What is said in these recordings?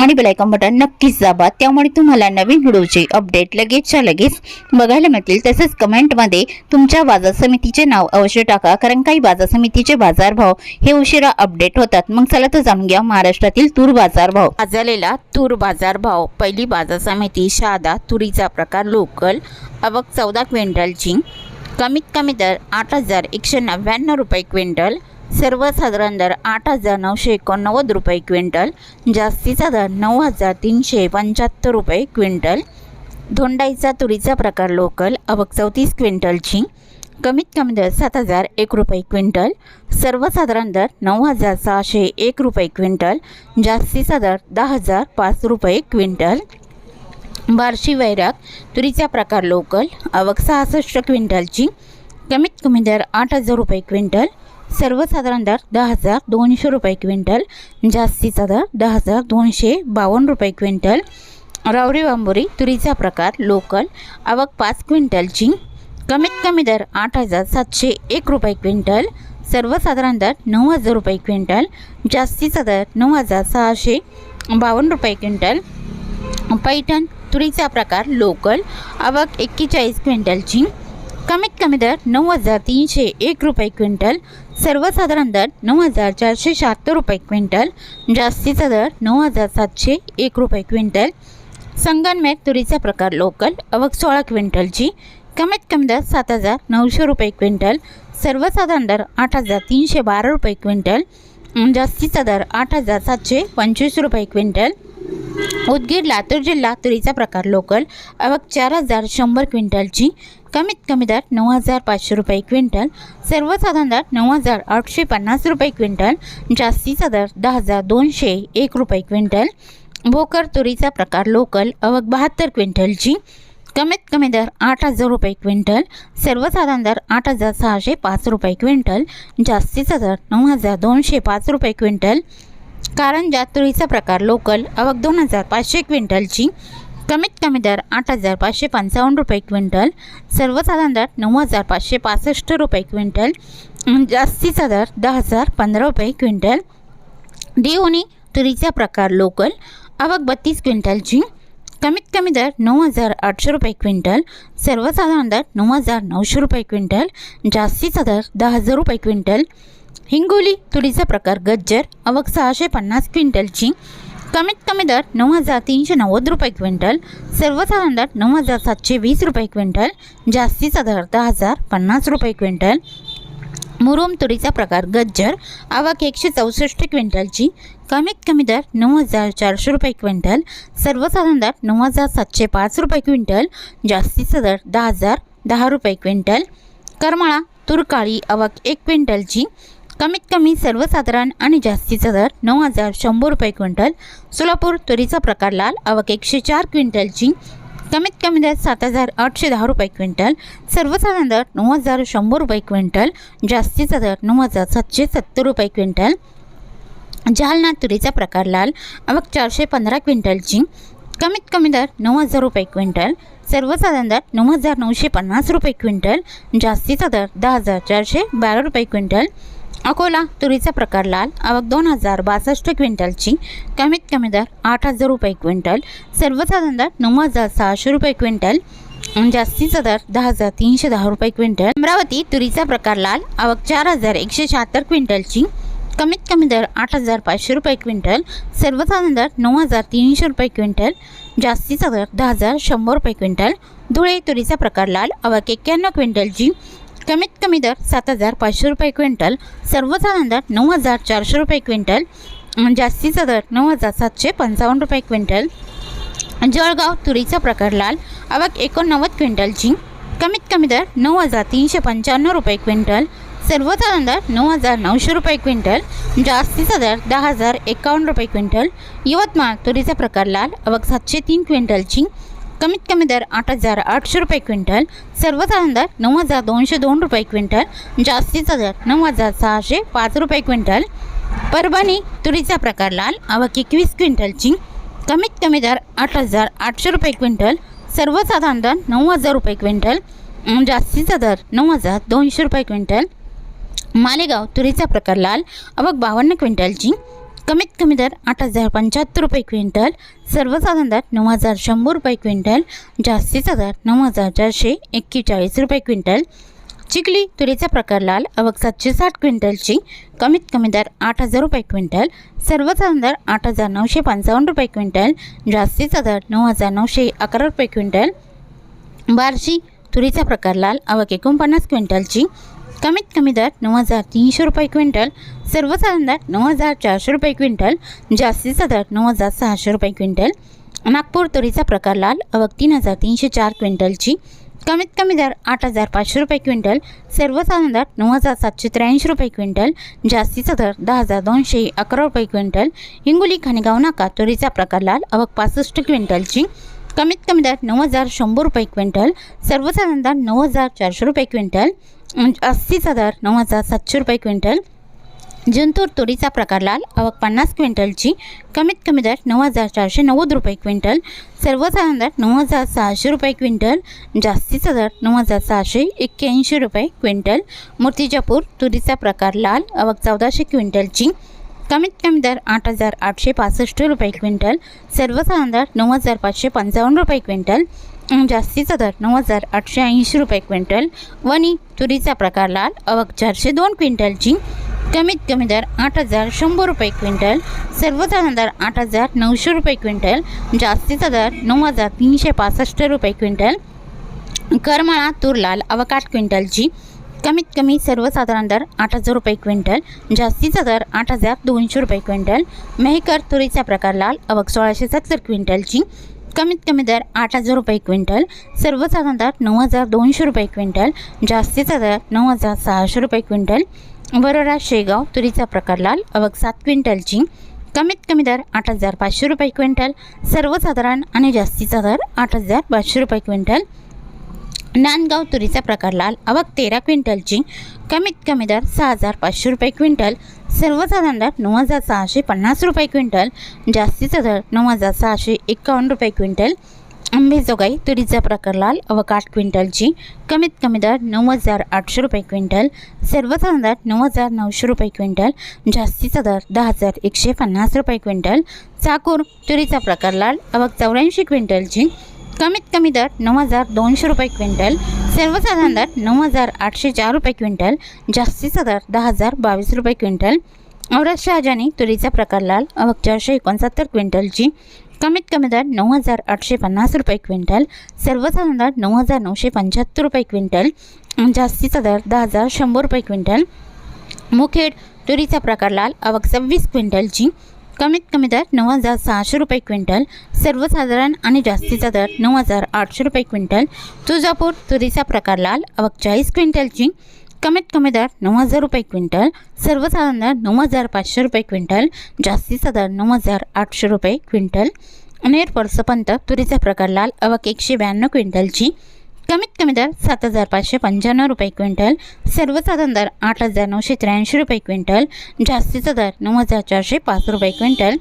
आणि bell icon button नक्कीच दाबा. त्यामुळे तुम्हाला नवीन व्हिडिओचे अपडेट लगेचच्या लगेच बघायला मिळतील. तसेच कमेंटमध्ये तुमच्या बाजार समितीचे नाव अवश्य टाका. कारण काही बाजार समितीचे बाजारभाव हे उशिरा अपडेट होतात. मग चला तर जाणून घ्या महाराष्ट्रातील तूर बाजारभाव आजलेला तूर बाजारभाव पहिली बाजार समिती शहादा तुरीचा प्रकार लोकल अवक चौदा क्विंटलची कमीत कमी दर आठ हजार एकशे नव्याण्णव रुपये क्विंटल सर्वसाधारण दर आठ हजार नऊशे एकोणनव्वद रुपये क्विंटल जास्तीचा दर नऊ हजार तीनशे पंच्याहत्तर रुपये क्विंटल. धोंडाईचा तुरीचा प्रकार लोकल आवक चौतीस क्विंटलची कमीत कमी दर सात हजार एक रुपये क्विंटल सर्वसाधारण दर नऊ हजार सहाशे एक रुपये क्विंटल जास्तीचा दर दहा हजार पाच रुपये क्विंटल. बार्शी वैराग तुरीचा प्रकार लोकल आवक सहासष्ट क्विंटलची कमीत कमी दर आठ हजार रुपये क्विंटल सर्वसाधारण दर दहा हजार दोनशे रुपये क्विंटल जास्तीचा दर दहा हजार दोनशे बावन्न रुपये क्विंटल. रावरी बांबोरी तुरीचा प्रकार लोकल आवक पाच क्विंटलची कमीत कमी दर आठ हजार सातशे एक रुपये क्विंटल सर्वसाधारण दर नऊ हजार रुपये क्विंटल जास्तीचा दर नऊ हजार सहाशे बावन्न रुपये क्विंटल. पैठण तुरीचा प्रकार लोकल आवक एक्केचाळीस क्विंटलची. कमीत कमी दर नऊ हजार तीनशे एक रुपये क्विंटल सर्वसाधारण दर नऊ हजार चारशे शहात्तर रुपये क्विंटल जास्तीचा दर नऊ हजार सातशे एक रुपये क्विंटल. संगनमेर तुरीचा प्रकार लोकल आवक सोळा क्विंटलची. कमीत कमी दर सात हजार नऊशे रुपये क्विंटल सर्वसाधारण दर आठ हजार तीनशे बारा रुपये क्विंटल जास्तीचा दर आठ हजार सातशे पंचवीस रुपये क्विंटल. उदगीर लातूर जिल्हा तुरीचा प्रकार लोकल. आवक चार हजार शंभर क्विंटलची. कमीत कमी दर नऊ हजार पाचशे रुपये क्विंटल. सर्वसाधारण दर नऊ हजार आठशे पन्नास रुपये क्विंटल. जास्तीचा दर दहा हजार दोनशे एक रुपये क्विंटल. भोकर तुरीचा प्रकार लोकल. आवक बहात्तर क्विंटलची. कमीत कमी दर आठ हजार रुपये क्विंटल. सर्वसाधारण दर आठ हजार सहाशे पाच रुपये क्विंटल. जास्तीचा दर नऊ हजार दोनशे पाच रुपये क्विंटल. कारंजा तुरीचा प्रकार लोकल आवक दोन हजार पाचशे क्विंटलची कमीत कमी दर आठ हजार पाचशे पंचावन्न रुपये क्विंटल सर्वसाधारण दर नऊ हजार पाचशे पासष्ट रुपये क्विंटल जास्तीचा दर दहा हजार पंधरा रुपये क्विंटल. देवणी तुरीचा प्रकार लोकल आवक बत्तीस क्विंटलची कमीत कमी दर नऊ हजार आठशे रुपये क्विंटल सर्वसाधारण दर नऊ हजार नऊशे रुपये क्विंटल जास्तीचा दर दहा हजार रुपये क्विंटल. हिंगोली तुरीचा प्रकार गज्जर आवक सहाशे पन्नास क्विंटलची कमीत कमी दर नऊ हजार तीनशे नव्वद रुपये क्विंटल. सर्वसाधारण दर नऊ हजार सातशे वीस रुपये क्विंटल. जास्तीचा दर दहा हजार पन्नास रुपये क्विंटल. मुरुम तुरीचा प्रकार गज्जर आवक एकशे चौसष्ट क्विंटलची कमीत कमी दर नऊ हजार चारशे रुपये क्विंटल. सर्वसाधारण दर नऊ हजार सातशे पाच रुपये क्विंटल. जास्तीचा दर दहा हजार दहा रुपये क्विंटल. करमाळा तुरकाळी आवक एक क्विंटलची कमीत कमी सर्वसाधारण आणि जास्तीचा दर नऊ हजार शंभर रुपये क्विंटल. सोलापूर तुरीचा प्रकार लाल आवक एकशे चार क्विंटलची कमीत कमी दर सात हजार आठशे दहा रुपये क्विंटल. सर्वसाधारण दर नऊ हजार शंभर रुपये क्विंटल. जास्तीचा दर नऊ हजार सातशे सत्तर रुपये क्विंटल. जालना तुरीचा प्रकार लाल आवक चारशे पंधरा क्विंटलची कमीत कमी दर नऊ हजार रुपये क्विंटल. सर्वसाधारण दर नऊ हजार नऊशे पन्नास रुपये क्विंटल. जास्तीचा दर दहा हजार चारशे बारा रुपये क्विंटल. अकोला तुरीचा प्रकार लाल. आवक दोन हजार बासष्ट क्विंटलची. कमीत कमी दर आठ हजार रुपये क्विंटल. सर्वसाधारण दर नऊ हजार सहाशे रुपये क्विंटल. जास्तीचा दर दहा हजार तीनशे दहा रुपये क्विंटल. अमरावती तुरीचा प्रकार लाल. आवक चार हजार एकशे शहात्तर क्विंटलची. कमीत कमी दर आठ हजार पाचशे रुपये क्विंटल. सर्वसाधारण दर नऊ हजार तीनशे रुपये क्विंटल. जास्तीचा दर दहा हजार शंभर रुपये क्विंटल. धुळे तुरीचा प्रकार लाल. आवक एक्क्याण्णव क्विंटलची. कमीत कमी दर सात हजार पाचशे रुपये क्विंटल सर्वसाधारण दर नऊ हजार चारशे रुपये क्विंटल जास्तीचा दर नऊ हजार सातशे पंचावन्न रुपये क्विंटल. जळगाव तुरीचा प्रकार लाल आवक एकोणनव्वद क्विंटलची कमीत कमी दर नऊ हजार तीनशे पंच्याण्णव रुपये क्विंटल सर्वसाधारण दर नऊ हजार नऊशे रुपये क्विंटल जास्तीचा दर दहा हजार एकावन्न रुपये क्विंटल. यवतमाळ तुरीचा प्रकार लाल आवक सातशे तीन क्विंटलची कमीत कमी दर आठ हजार आठशे रुपये क्विंटल सर्वसाधारण दर नऊ हजार दोनशे दोन रुपये क्विंटल जास्तीचा दर नऊ हजार सहाशे पाच रुपये क्विंटल. परभणी तुरीचा प्रकार लाल आवक एकवीस क्विंटलची कमीत कमी दर आठ हजार आठशे रुपये क्विंटल सर्वसाधारण दर नऊ हजार रुपये क्विंटल जास्तीचा दर नऊ हजार दोनशे रुपये क्विंटल. मालेगाव तुरीचा प्रकार लाल आवक बावन्न क्विंटलची कमीत कमी दर आठ हजार पंच्याहत्तर रुपये क्विंटल सर्वसाधारण दर नऊ हजार शंभर रुपये क्विंटल जास्तीचा दर नऊ हजार चारशे एक्केचाळीस रुपये क्विंटल. चिखली तुरीचा प्रकार लाल आवक सातशे साठ क्विंटलची कमीत कमी दर आठ हजार रुपये क्विंटल सर्वसाधारण दर आठ हजार नऊशे पंचावन्न रुपये क्विंटल जास्तीचा दर नऊ हजार नऊशे अकरा रुपये क्विंटल. बार्शी तुरीचा प्रकार लाल आवक एकोणपन्नास क्विंटलची. कमीत कमी दर नऊ हजार तीनशे रुपये क्विंटल. सर्वसाधारण दर नऊ हजार चारशे रुपये क्विंटल. जास्तीचा दर नऊ हजार सहाशे रुपये क्विंटल. नागपूर तुरीचा प्रकार लाल आवक तीन हजार तीनशे चार क्विंटलची. कमीत कमी दर आठ हजार पाचशे रुपये क्विंटल. सर्वसाधारण दर नऊ हजार सातशे त्र्याऐंशी रुपये क्विंटल. जास्तीचा दर दहा हजार दोनशे अकरा रुपये क्विंटल. हिंगोली खानेगाव नाका तुरीचा प्रकार लाल आवक पासष्ट क्विंटलची. कमीत कमी दर नऊ हजार शंभर रुपये क्विंटल सर्वसाधारण दर नऊ हजार चारशे रुपये क्विंटल जास्तीचा दर नऊ हजार सातशे रुपये क्विंटल. जिंतूर तुरीचा प्रकार लाल आवक पन्नास क्विंटलची कमीत कमी दर नऊ हजार चारशे नव्वद रुपये क्विंटल सर्वसाधारण दर नऊ हजार सहाशे रुपये क्विंटल जास्तीचा दर नऊ हजार सहाशे एक्क्याऐंशी रुपये क्विंटल. मूर्तिजापूर तुरीचा प्रकार लाल आवक चौदाशे क्विंटलची कमीत कमी दर आठ हजार आठशे पासष्ट रुपये क्विंटल सर्वसाधारण दर नऊ हजार पाचशे पंचावन्न रुपये क्विंटल जास्तीचा दर नऊ हजार आठशे ऐंशी रुपये क्विंटल. वनी तुरीचा प्रकार लाल आवक चारशे दोन क्विंटलची कमीत कमी दर आठ हजार शंभर रुपये क्विंटल सर्वसाधारण दर आठ हजार नऊशे रुपये क्विंटल जास्तीचा दर नऊ हजार तीनशे पासष्ट रुपये क्विंटल. करमाळा तूर लाल अवकाट आठ क्विंटलची कमीत कमी सर्वसाधारण दर आठ हजार रुपये क्विंटल जास्तीचा दर आठ हजार दोनशे रुपये क्विंटल. मेहकर तुरीचा प्रकार लाल अवक सोळाशे सत्तर क्विंटलची. कमीत कमी दर आठ हजार रुपये क्विंटल सर्वसाधारण दर नऊ हजार दोनशे रुपये क्विंटल जास्तीचा दर नऊ हजार सहाशे रुपये क्विंटल. वरोरा शेगाव तुरीचा प्रकार लाल अवक सात क्विंटलची. कमीत कमी दर आठ हजार पाचशे रुपये क्विंटल सर्वसाधारण आणि जास्तीचा दर आठ हजार पाचशे रुपये क्विंटल. नांदगाव तुरीचा प्रकार लाल आवक तेरा क्विंटलची कमीत कमी दर सहा हजार पाचशे रुपये क्विंटल सर्वसाधारण दर नऊ हजार सहाशे पन्नास रुपये क्विंटल जास्तीचा दर नऊ हजार सहाशे एकावन्न रुपये क्विंटल. आंबेजोगाई तुरीचा प्रकार लाल अवक आठ क्विंटलची कमीत कमी दर नऊ हजार आठशे रुपये क्विंटल सर्वसाधारण दर नऊ हजार नऊशे रुपये क्विंटल जास्तीचा दर दहा हजार एकशे पन्नास रुपये क्विंटल. चाकूर तुरीचा प्रकार लाल अवक चौऱ्याऐंशी क्विंटलची कमीत कमी दर नऊ हजार दोनशे रुपये क्विंटल सर्वसाधारण दर नऊ हजार आठशे चार रुपये क्विंटल जास्तीचा दर दहा हजार बावीस रुपये क्विंटल. औरत शहाजानी तुरीचा प्रकार लाल अवक चारशे एकोणसत्तर क्विंटलची. कमीत कमी दर नऊ हजार आठशे पन्नास रुपये क्विंटल सर्वसाधारण दर नऊ हजार नऊशे पंच्याहत्तर रुपये क्विंटल जास्तीचा दर दहा हजार शंभर रुपये क्विंटल. मुखेड तुरीचा प्रकार लाल आवक सव्वीस क्विंटलची. कमीत कमी दर नऊ हजार सहाशे रुपये क्विंटल सर्वसाधारण आणि जास्तीचा दर नऊ हजार आठशे रुपये क्विंटल तुळजापूर तुरीचा प्रकार लाल आवक चाळीस क्विंटलची कमीत कमी दर नऊ हजार रुपये क्विंटल सर्वसाधारण दर नऊ हजार पाचशे रुपये क्विंटल जास्तीचा दर नऊ हजार आठशे रुपये क्विंटल. नेर परसपंत तुरीचा प्रकार लाल आवक एकशे ब्याण्णव क्विंटलची कमीत कमी दर सात हजार पाचशे पंच्याण्णव रुपये क्विंटल सर्वसाधारण दर आठ हजार नऊशे त्र्याऐंशी रुपये क्विंटल जास्तीचा दर नऊ हजार चारशे पाच रुपये क्विंटल.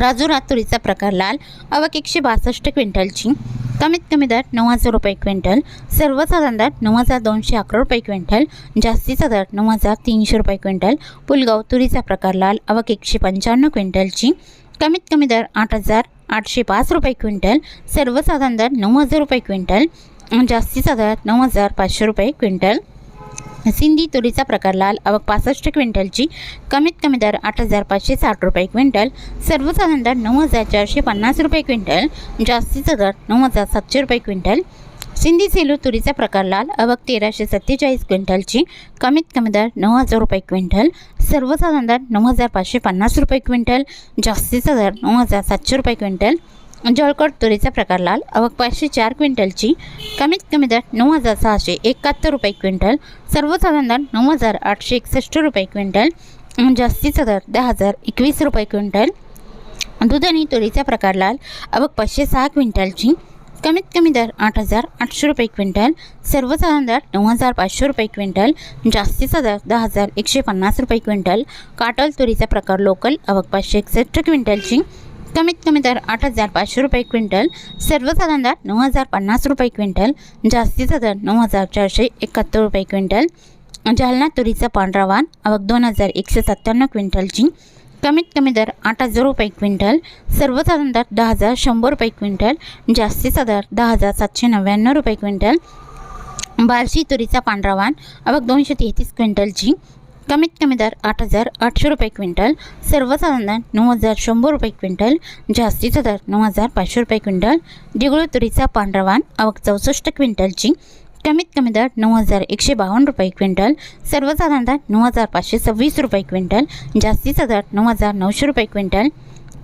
राजुरा तुरीचा प्रकार लाल आवक एकशे बासष्ट क्विंटलची. कमीत कमी दर नऊ हजार रुपये क्विंटल सर्वसाधारण दर नऊ हजार दोनशे अकरा रुपये क्विंटल जास्तीचा दर नऊ हजार तीनशे रुपये क्विंटल. पुलगाव तुरीचा प्रकार लाल आवक एकशे पंच्याण्णव क्विंटलची. कमीत कमी दर आठ हजार आठशे पाच रुपये क्विंटल सर्वसाधारण दर नऊ हजार रुपये क्विंटल. जास्तीचा दर नऊ हजार पाचशे रुपये क्विंटल. सिंधी तुरीचा प्रकार लाल आवक पासष्ट क्विंटलची कमीत कमी दर आठ हजार पाचशे साठ रुपये क्विंटल. सर्वसाधारण दर नऊ हजार चारशे पन्नास रुपये क्विंटल. जास्तीचा दर नऊ हजार सातशे रुपये क्विंटल. सिंधी सेलू तुरीचा प्रकार लाल अवक तेराशे सत्तेचाळीस क्विंटलची कमीत कमी दर नऊ हजार रुपये क्विंटल. सर्वसाधारण दर नऊ हजार पाचशे पन्नास रुपये क्विंटल. जास्तीचा दर नऊ हजार सातशे रुपये क्विंटल. जळकोट तुरीचा प्रकार लाल. आवक पाचशे चार क्विंटलची. कमीत कमी दर नऊ हजार सहाशे एकाहत्तर रुपये क्विंटल. सर्वसाधारण दर नऊ हजार आठशे एकसष्ट रुपये क्विंटल. जास्तीचा दर दहा हजार एकवीस रुपये क्विंटल. दुधानी तुरीचा प्रकार लाल. आवक पाचशे सहा क्विंटलची. कमीत कमी दर आठ हजार आठशे रुपये क्विंटल. सर्वसाधारण दर नऊ हजार पाचशे रुपये क्विंटल. जास्तीचा दर दहा हजार एकशे पन्नास रुपये क्विंटल. काटल तुरीचा प्रकार लोकल. अवक पाचशे एकसष्ट क्विंटलची. कमीत कमी दर आठ हजार पाचशे रुपये क्विंटल सर्वसाधारण दर नऊ हजार पन्नास रुपये क्विंटल जास्तीचा दर नऊ हजार चारशे एकाहत्तर रुपये क्विंटल जालना तुरीचा पांढरा वाण आवक दोन हजार एकशे सत्त्याण्णव क्विंटलची कमीत कमी दर आठ हजार रुपये क्विंटल सर्वसाधारण दर दहा हजार शंभर रुपये क्विंटल जास्तीचा दर दहा हजार सातशे नव्याण्णव रुपये क्विंटल बार्शी तुरीचा पांढरा वाण आवक दोनशे तेहतीस क्विंटलची कमीत कमी दर आठ हजार आठशे रुपये क्विंटल सर्वसाधारण दर नऊ हजार शंभर रुपये क्विंटल जास्तीचा दर नऊ हजार पाचशे रुपये क्विंटल दिगळू तुरीचा पांढरा वाण आवक चौसष्ट क्विंटलची कमीत कमी दर नऊ हजार एकशे बावन्न रुपये क्विंटल सर्वसाधारण दर नऊ हजार पाचशे सव्वीस रुपये क्विंटल जास्तीचा दर नऊ हजार नऊशे रुपये क्विंटल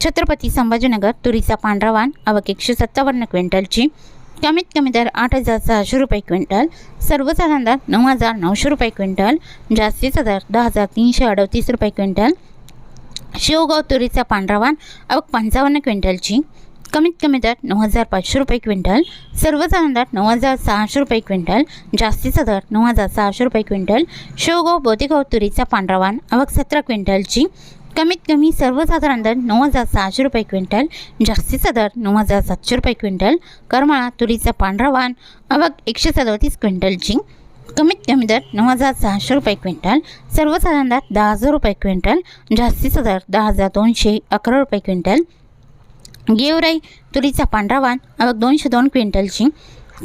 छत्रपती संभाजीनगर तुरीचा पांढरा वाण आवक एकशे सत्तावन्न क्विंटलची कमीत कमी दर आठ हजार सहाशे रुपये क्विंटल सर्वसाधारण दर नऊ हजार नऊशे रुपये क्विंटल जास्तीचा दर दहा हजार तीनशे अडतीस रुपये क्विंटल. शेवगाव तुरीचा पांढरा वाण आवक पंचावन्न क्विंटलची कमीत कमी दर नऊ हजार पाचशे रुपये क्विंटल सर्वसाधारण दर नऊ हजार सहाशे रुपये क्विंटल जास्तीचा दर नऊ हजार सहाशे रुपये क्विंटल. शेवगाव बोतेगाव तुरीचा पांढरा वाण आवक सतरा क्विंटलची कमीत कमी सर्वसाधारण दर नऊ हजार सहाशे रुपये क्विंटल जास्तीचा दर नऊ हजार सातशे रुपये क्विंटल करमाळा तुरीचा पांढरा वाण अवघ एकशे सदोतीस क्विंटलची कमीत कमी दर नऊ हजार सहाशे रुपये क्विंटल सर्वसाधारण दर दहा हजार रुपये क्विंटल जास्तीचा दर दहा हजार दोनशे अकरा रुपये क्विंटल गेवराई तुरीचा पांढरा वाण अवघ दोनशे दोन क्विंटलची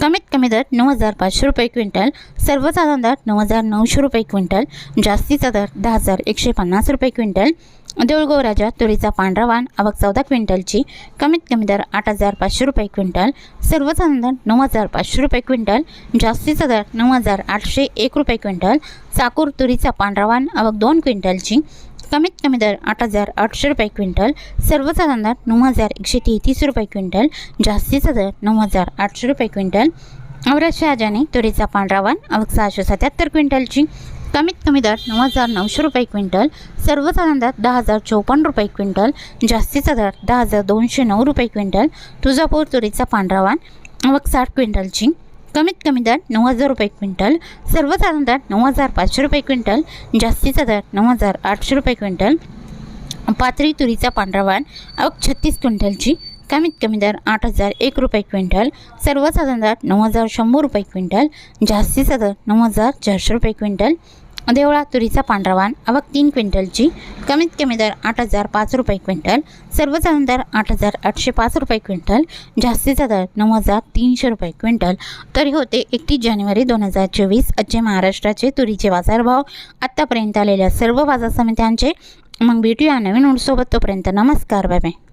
कमीत कमी दर नऊ हजार पाचशे रुपये क्विंटल सर्वसाधारण दर नऊ हजार नऊशे रुपये क्विंटल जास्तीचा दर दहा हजार एकशे पन्नास रुपये क्विंटल देऊळगाव राजा तुरीचा पांढरा वाण आवक चौदा क्विंटलची कमीत कमी दर आठ हजार पाचशे रुपये क्विंटल सर्वसाधारण दर नऊ हजार पाचशे रुपये क्विंटल जास्तीचा दर नऊ हजार आठशे एक रुपये क्विंटल चाकूर तुरीचा पांढरा वाण आवक दोन क्विंटलची कमीत कमी दर आठ हजार आठशे रुपये क्विंटल सर्वसाधारण दर नऊ हजार एकशे तेहतीस रुपये क्विंटल जास्तीचा दर नऊ हजार आठशे रुपये क्विंटल औरत शहाजाने तुरीचा पांढरा वाण आवक सहाशे सत्याहत्तर क्विंटलची कमीत कमी दर नऊ हजार नऊशे रुपये क्विंटल सर्वसाधारण दर दहा हजार चौपन्न रुपये क्विंटल जास्तीचा दर दहा हजार दोनशे नऊ रुपये क्विंटल तुळजापूर तुरीचा पांढरा वाण आवक साठ क्विंटलची कमीत कमी दर नऊ हजार रुपये क्विंटल सर्वसाधारण दर नऊ हजार पाचशे रुपये क्विंटल जास्तीचा दर नऊ हजार आठशे रुपये क्विंटल. पाथरी तुरीचा पांढरा वाण आवक छत्तीस क्विंटलची कमीत कमी दर आठ हजार एक रुपये क्विंटल सर्वसाधारण दर नऊ हजार शंभर रुपये क्विंटल जास्तीचा दर नऊ हजार चारशे रुपये क्विंटल. देवळा तुरीचा पांढरावान आवक तीन क्विंटलची कमीत कमी दर आठ हजार पाच रुपये क्विंटल सर्वसाधारण दर आठ हजार आठशे पाच रुपये क्विंटल जास्तीचा दर नऊ हजार तीनशे रुपये क्विंटल. तरी होते एकतीस जानेवारी दोन हजार चोवीस आजचे महाराष्ट्राचे तुरीचे बाजारभाव. आत्तापर्यंत आलेल्या सर्व बाजार समित्यांचे मग भेटूया नवीन सोबत तोपर्यंत नमस्कार बाय बाय.